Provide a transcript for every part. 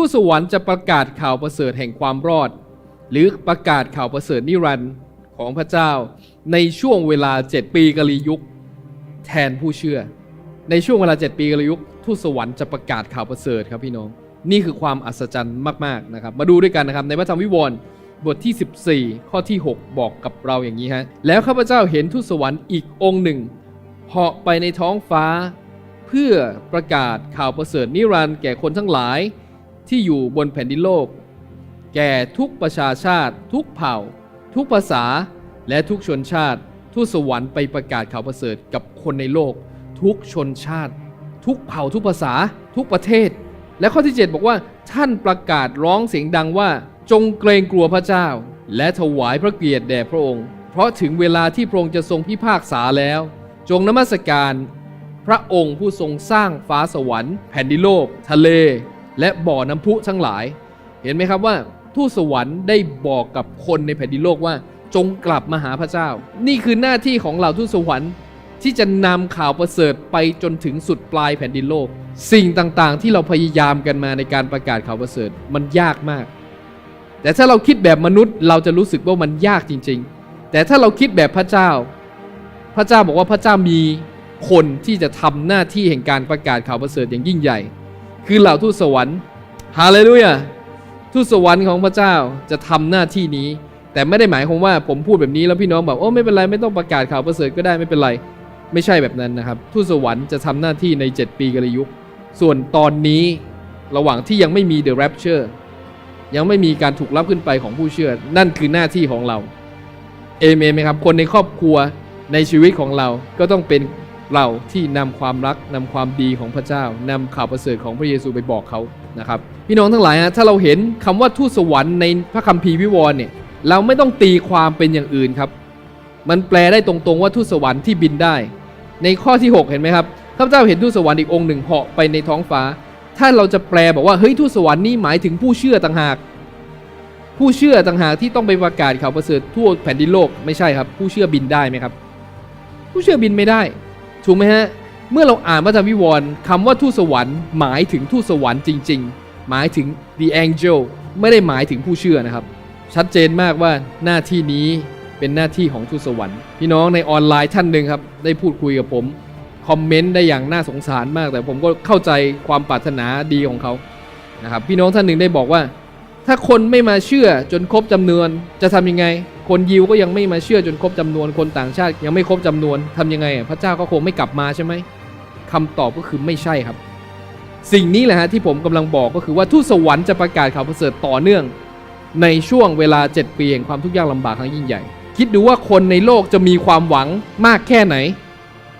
ทูตสวรรค์จะประกาศข่าวประเสริฐแห่งความรอด หรือประกาศข่าวประเสริฐนิรันดร์ของพระเจ้า ในช่วงเวลา7ปีกาลียุค แทนผู้เชื่อ ในช่วงเวลา7ปีกาลยุคทูตสวรรค์จะประกาศข่าวประเสริฐครับพี่น้อง นี่คือความอัศจรรย์มากๆนะครับ มาดูด้วยกันนะครับในพระธรรมวิวรณ์บทที่ 14 ข้อที่ 6 บอกกับเราอย่างนี้ฮะ แล้วข้าพเจ้าเห็นทูตสวรรค์อีกองค์หนึ่งเหาะไปในท้องฟ้า เพื่อประกาศข่าวประเสริฐนิรันดร์แก่คนทั้งหลาย ที่อยู่บนแผ่นดินโลก แก่ทุกประชาชาติ ทุกเผ่า ทุกภาษาและทุกชนชาติทูตสวรรค์ไปประกาศข่าวประเสริฐกับคนในโลก ทุกชนชาติ ทุกเผ่าทุกภาษา ทุกประเทศ และข้อที่ 7 บอกว่า ท่านประกาศร้องเสียงดังว่า จงเกรงกลัวพระเจ้า และถวายพระเกียรติแด่พระองค์ เพราะถึงเวลาที่พระองค์จะทรงพิพากษาแล้ว จงนมัสการ พระองค์ผู้ทรงสร้างฟ้าสวรรค์ แผ่นดินโลก ทะเล และบ่อน้ำพุทั้งหลาย เห็นไหมครับว่าทูตสวรรค์ได้บอกกับคนในแผ่นดินโลกว่า จงกลับมาหาพระเจ้า นี่คือหน้าที่ของเหล่าทูตสวรรค์ ที่จะนำข่าวประเสริฐไปจนถึงสุดปลายแผ่นดินโลก สิ่งต่างๆ ที่เราพยายามกันมาในการประกาศข่าวประเสริฐมันยากมาก แต่ถ้าเราคิดแบบมนุษย์ เราจะรู้สึกว่ามันยากจริง ๆ แต่ถ้าเราคิดแบบพระเจ้า พระเจ้าบอกว่าพระเจ้ามีคนที่จะทำหน้าที่แห่งการประกาศข่าวประเสริฐอย่างยิ่งใหญ่ คือเหล่าทูตสวรรค์ฮาเลลูยาทูตสวรรค์ของพระเจ้าจะทำหน้าที่นี้ แต่ไม่ได้หมายความว่าผมพูดแบบนี้แล้วพี่น้องบอกโอ้ไม่เป็นไรไม่ต้องประกาศข่าวประเสริฐก็ได้ไม่เป็นไรไม่ใช่แบบนั้นนะครับทูตสวรรค์จะทำหน้าที่ใน 7 ปีกาลยุคส่วนตอนนี้ระหว่างที่ยังไม่มี The Rapture ยังไม่มีการถูกรับขึ้นไปของผู้เชื่อ นั่นคือหน้าที่ของเราเอเมนไหมครับ คนในครอบครัวในชีวิตของเราก็ต้องเป็น เราที่นำความรักนำความดีของพระเจ้านำข่าวประเสริฐของพระเยซูไปบอกเขานะครับพี่น้องทั้งหลายฮะถ้าเราเห็นคำว่าทูตสวรรค์ในพระคัมภีร์วิวรณ์เนี่ยเราไม่ต้องตีความเป็นอย่างอื่นครับ มันแปลได้ตรงๆว่าทูตสวรรค์ที่บินได้ ในข้อที่ 6 เห็นไหมครับข้าพเจ้าเห็นทูตสวรรค์อีกองค์หนึ่งเหาะไปในท้องฟ้า ถ้าเราจะแปลบอกว่าเฮ้ยทูตสวรรค์นี่หมายถึงผู้เชื่อต่างหาก ผู้เชื่อต่างหากที่ต้องไปประกาศข่าวประเสริฐทั่วแผ่นดินโลกไม่ใช่ครับ ผู้เชื่อบินได้ไหมครับ ผู้เชื่อบินไม่ได้ ถูกไหมฮะ เมื่อเราอ่านพระธรรมวิวรณ์คำว่าทูตสวรรค์หมายถึงทูตสวรรค์จริง ๆ หมายถึง the angel ไม่ได้หมายถึงผู้เชื่อนะครับ ชัดเจนมากว่าหน้าที่นี้เป็นหน้าที่ของทูตสวรรค์พี่น้องในออนไลน์ท่านหนึ่งครับได้พูดคุยกับผมคอมเมนต์ได้อย่างน่าสงสารมาก แต่ผมก็เข้าใจความปรารถนาดีของเขานะครับพี่น้องท่านหนึ่งได้บอกว่า ถ้าคนไม่มาเชื่อจนครบจำนวนจะทำยังไง คนยิวก็ยังไม่มาเชื่อจนครบจำนวนคนต่างชาติ ยังไม่ครบจำนวนทำยังไงพระเจ้าก็คงไม่กลับมาใช่ไหมคำตอบก็คือไม่ใช่ครับ สิ่งนี้แหละฮะที่ผมกำลังบอกก็คือว่าทูตสวรรค์จะประกาศข่าวประเสริฐต่อเนื่อง ในช่วงเวลา 7 ปีแห่งความทุกข์ยากลำบากครั้งยิ่งใหญ่ คิดดูว่าคนในโลกจะมีความหวังมากแค่ไหน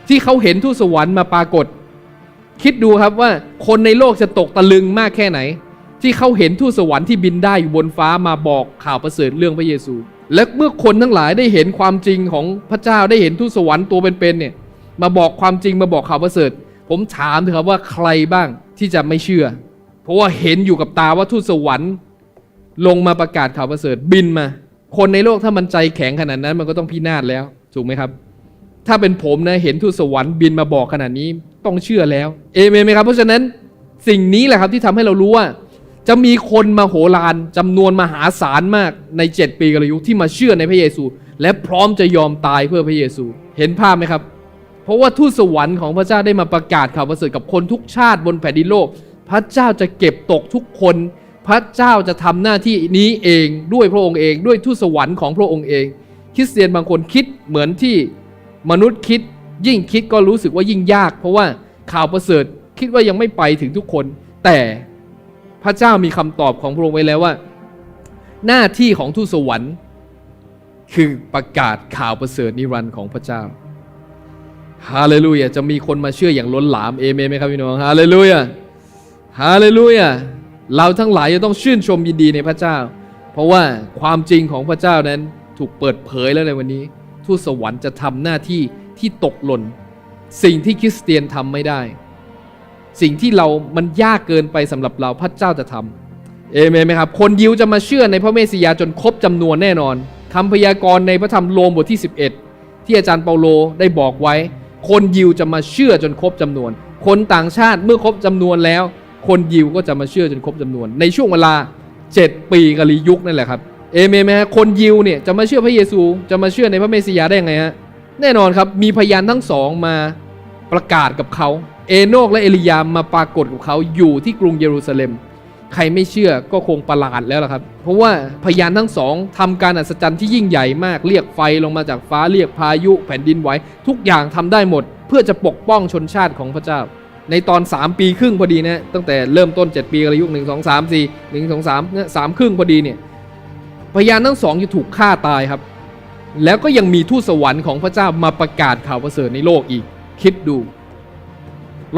ที่เขาเห็นทูตสวรรค์มาปรากฏ คิดดูครับว่าคนในโลกจะตกตะลึงมากแค่ไหน ที่เขาเห็นทูตสวรรค์ที่บินได้อยู่บนฟ้ามาบอกข่าวประเสริฐเรื่องพระเยซู และเมื่อคนทั้งหลายได้เห็นความจริงของพระเจ้าได้เห็นทูตสวรรค์ตัวเป็นๆเนี่ย มาบอกความจริงมาบอกข่าวประเสริฐ ผมถามเถอะครับว่าใครบ้างที่จะไม่เชื่อ เพราะว่าเห็นอยู่กับตาว่าทูตสวรรค์ ลงมาประกาศข่าวประเสริฐบินมา คนในโลกถ้ามันใจแข็งขนาดนั้นมันก็ต้องพินาศแล้วถูกไหมครับ ถ้าเป็นผมนะเห็นทูตสวรรค์บินมาบอกขนาดนี้ต้องเชื่อแล้ว เอเมนไหมครับ เพราะฉะนั้นสิ่งนี้แหละครับที่ทำให้เรารู้ว่า จะมีคนมาโหฬารจำนวนมหาศาลมากใน 7 ปีกาลยุคที่มาเชื่อในพระเยซู และพร้อมจะยอมตายเพื่อพระเยซู เห็นภาพไหมครับ เพราะว่าทูตสวรรค์ของพระเจ้าได้มาประกาศข่าวประเสริฐกับคนทุกชาติบนแผ่นดินโลก พระเจ้าจะเก็บตกทุกคน พระเจ้าจะทำหน้าที่นี้เองด้วยพระองค์เองด้วยทูตสวรรค์ของพระองค์เอง คริสเตียนบางคนคิดเหมือนที่มนุษย์คิดยิ่งคิดก็รู้สึกว่ายิ่งยาก เพราะว่าข่าวประเสริฐคิดว่ายังไม่ไปถึงทุกคน แต่ พระเจ้ามีคำตอบของพระองค์ไว้แล้วว่า หน้าที่ของทูตสวรรค์ คือประกาศข่าวประเสริฐนิรันดร์ของพระเจ้าฮาเลลูยาจะมีคนมาเชื่ออย่างล้นหลามเอเมนไหมครับพี่น้องฮาเลลูยาฮาเลลูยาเราทั้งหลายจะต้องชื่นชมยินดีในพระเจ้า เพราะว่าความจริงของพระเจ้านั้นถูกเปิดเผยแล้วในวันนี้ ทูตสวรรค์จะทำหน้าที่ที่ตกหล่น สิ่งที่คริสเตียนทำไม่ได้ สิ่งที่เรามันยากเกินไปสำหรับเราพระเจ้าจะทำเอเมนไหมครับ คนยิวจะมาเชื่อในพระเมสสิยาจนครบจำนวนแน่นอนคำพยากรณ์ในพระธรรมโรมบทที่ 11 ที่อาจารย์เปาโลได้บอกไว้ คนยิวจะมาเชื่อจนครบจำนวน คนต่างชาติเมื่อครบจำนวนแล้ว คนยิวก็จะมาเชื่อจนครบจำนวน ในช่วงเวลา 7 ปีกาลียุคนั่นแหละครับเอเมนไหมฮะคนยิวเนี่ยจะมาเชื่อพระเยซู จะมาเชื่อในพระเมสสิยาได้ยังไงฮะแน่นอนครับมีพยานทั้งสองมาประกาศกับเขา เอโนกและเอลียามมาปรากฏกับเขาอยู่ที่กรุงเยรูซาเล็ม ใครไม่เชื่อก็คงประหลาดแล้วล่ะครับ เพราะว่าพยานทั้งสองทำการอัศจรรย์ที่ยิ่งใหญ่มาก เรียกไฟลงมาจากฟ้าเรียกพายุแผ่นดินไหวทุกอย่างทำได้หมด เพื่อจะปกป้องชนชาติของพระเจ้า ในตอน 3 ปีครึ่งพอดีนะตั้งแต่เริ่มต้น 7 ปีอายุ1 2 3 4 1 2 3เนี่ยสามครึ่งพอดีเนี่ยพยานทั้งสองจะถูกฆ่าตายครับ แล้วก็ยังมีทูตสวรรค์ของพระเจ้ามาประกาศข่าวประเสริฐในโลกอีก คิดดู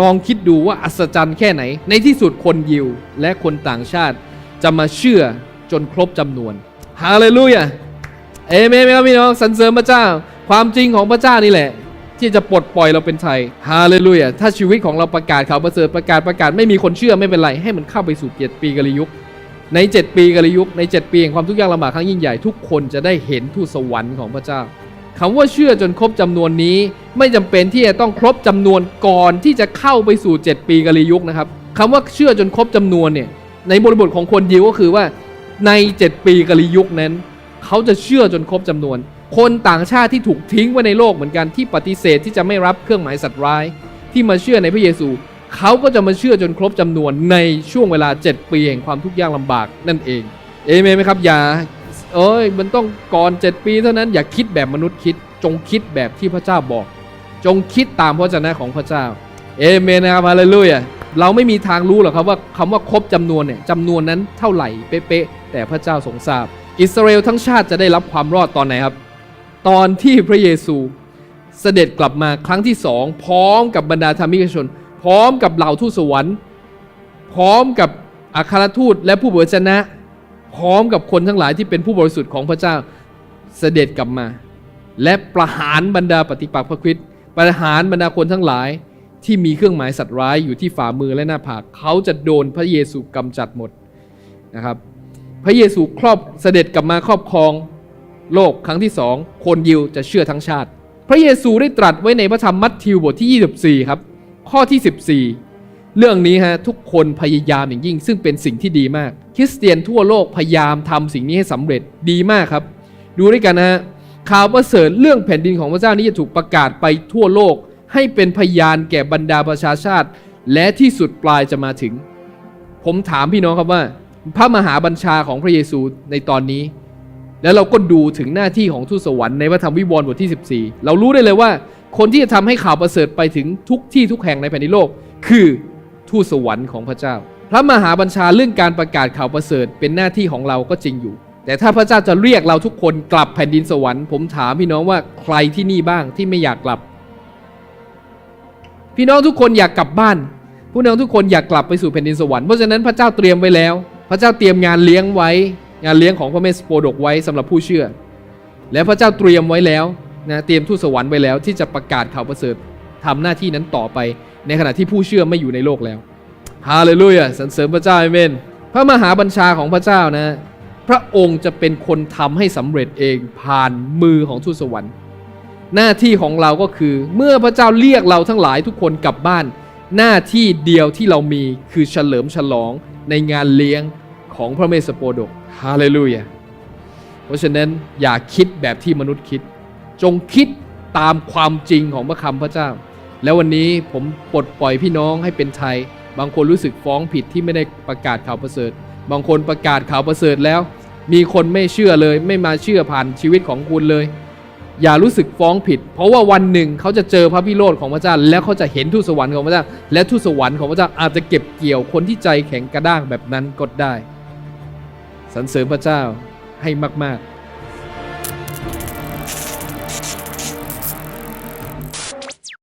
ลองคิดดูว่าอัศจรรย์แค่ไหน ในที่สุดคนยิวและคนต่างชาติจะมาเชื่อจนครบจำนวนฮาเลลูยาเอเมนไหมครับพี่น้องสรรเสริญพระเจ้า ความจริงของพระเจ้านี่แหละ ที่จะปลดปล่อยเราเป็นไทยฮาเลลูยาถ้าชีวิตของเราประกาศข่าวประเสริฐประกาศประกาศไม่มีคนเชื่อไม่เป็นไร ให้มันเข้าไปสู่เจ็ดปีกาลยุค ใน 7 ปีกาลยุคใน 7 ปีแห่งความทุกข์ยากลำบากครั้งยิ่งใหญ่ทุกคนจะได้เห็นทูตสวรรค์ของพระเจ้า คำว่าเชื่อจนครบจำนวนนี้ ไม่จำเป็นที่จะต้องครบจำนวนก่อนที่จะเข้าไปสู่ 7 ปีกาลยุคนะครับคำว่าเชื่อจนครบจำนวนเนี่ยในบริบทของคนยิวก็คือว่าใน 7 ปีกาลยุคนั้น เขาจะเชื่อจนครบจำนวน คนต่างชาติที่ถูกทิ้งไว้ในโลกเหมือนกันที่ปฏิเสธที่จะไม่รับเครื่องหมายสัตว์ร้าย ที่มาเชื่อในพระเยซู เขาก็จะมาเชื่อจนครบจำนวนในช่วงเวลา 7 ปีแห่งความทุกข์ยากลำบากนั่นเองเอเมนไหมครับอย่า เอ้ยมันต้องก่อน7ปีเท่านั้นอย่าคิดแบบมนุษย์คิด จงคิดแบบที่พระเจ้าบอก จงคิดตามพระวจนะของพระเจ้า เอเมนนะครับฮาเลลูยาเราไม่มีทางรู้หรอกครับว่าคำว่าครบจำนวนเนี่ยจำนวนนั้นเท่าไหร่เป๊ะๆแต่พระเจ้าทรงทราบ อิสราเอลทั้งชาติจะได้รับความรอดตอนไหนครับ ตอนที่พระเยซูเสด็จกลับมาครั้งที่สองพร้อมกับบรรดาธรรมิกชน พร้อมกับเหล่าทูตสวรรค์ พร้อมกับอัครทูตและผู้เผยชนะ พร้อมกับคนทั้งหลายที่เป็นผู้บริสุทธิ์ของพระเจ้าเสด็จกลับมา และประหารบรรดาปฏิปักษ์พระคริสต์ประหารบรรดาคนทั้งหลายที่มีเครื่องหมายสัตว์ร้ายอยู่ที่ฝ่ามือและหน้าผากเขาจะโดนพระเยซูกำจัดหมดนะครับ พระเยซูครอบเสด็จกลับมาครอบครองโลกครั้งที่สองคนยิวจะเชื่อทั้งชาติ พระเยซูได้ตรัสไว้ในพระธรรมมัทธิวบทที่ 24 ครับ ข้อที่ 14 เรื่องนี้ฮะทุกคนพยายามอย่างยิ่ง ซึ่งเป็นสิ่งที่ดีมาก คริสเตียนทั่วโลกพยายามทำสิ่งนี้ให้สำเร็จดีมากครับ ดูด้วยกันนะฮะข่าวประเสริฐเรื่องแผ่นดินของพระเจ้านี้จะถูกประกาศไปทั่วโลก ให้เป็นพยานแก่บรรดาประชาชาติ และที่สุดปลายจะมาถึง ผมถามพี่น้องครับว่า พระมหาบัญชาของพระเยซูในตอนนี้ แล้วเราก็ดูถึงหน้าที่ของทูตสวรรค์ในพระธรรมวิวรณ์บทที่ 14 เรารู้ได้เลยว่า คนที่จะทำให้ข่าวประเสริฐไปถึงทุกที่ทุกแห่งในแผ่นดินโลก คือ ทูตสวรรค์ของพระเจ้า พระมหาบัญชาเรื่องการประกาศข่าวประเสริฐเป็นหน้าที่ของเราก็จริงอยู่ แต่ถ้าพระเจ้าจะเรียกเราทุกคนกลับแผ่นดินสวรรค์ผมถามพี่น้องว่าใครที่นี่บ้างที่ไม่อยากกลับ พี่น้องทุกคนอยากกลับบ้านผู้น้องทุกคนอยากกลับไปสู่แผ่นดินสวรรค์เพราะฉะนั้นพระเจ้าเตรียมไว้แล้ว พระเจ้าเตรียมงานเลี้ยงไว้ งานเลี้ยงของพระเมสสโปรดกไว้สำหรับผู้เชื่อ และพระเจ้าเตรียมไว้แล้วนะเตรียมทูตสวรรค์ไว้แล้ว ที่จะประกาศข่าวประเสริฐทำหน้าที่นั้นต่อไป ในขณะที่ผู้เชื่อไม่อยู่ในโลกแล้วฮาเลลูยาสรรเสริญพระเจ้าเอเมน พระมหาบัญชาของพระเจ้านะ พระองค์จะเป็นคนทำให้สำเร็จเองผ่านมือของทูตสวรรค์ หน้าที่ของเราก็คือเมื่อพระเจ้าเรียกเราทั้งหลายทุกคนกลับบ้าน หน้าที่เดียวที่เรามีคือเฉลิมฉลองในงานเลี้ยงของพระเมสสโปดกฮาเลลูยาเพราะฉะนั้นอย่าคิดแบบที่มนุษย์คิด จงคิดตามความจริงของพระคำพระเจ้า แล้ววันนี้ผมปลดปล่อยพี่น้องให้เป็นไทย บางคนรู้สึกฟ้องผิดที่ไม่ได้ประกาศข่าวประเสริฐ บางคนประกาศข่าวประเสริฐแล้ว มีคนไม่เชื่อเลย ไม่มาเชื่อผ่านชีวิตของคุณเลย อย่ารู้สึกฟ้องผิด เพราะว่าวันหนึ่งเขาจะเจอพระพิโรธของพระเจ้า แล้วเขาจะเห็นทูตสวรรค์ของพระเจ้า และทูตสวรรค์ของพระเจ้าอาจจะเก็บเกี่ยวคนที่ใจแข็งกระด้างแบบนั้นก็ได้สรรเสริญพระเจ้าให้มาก ๆ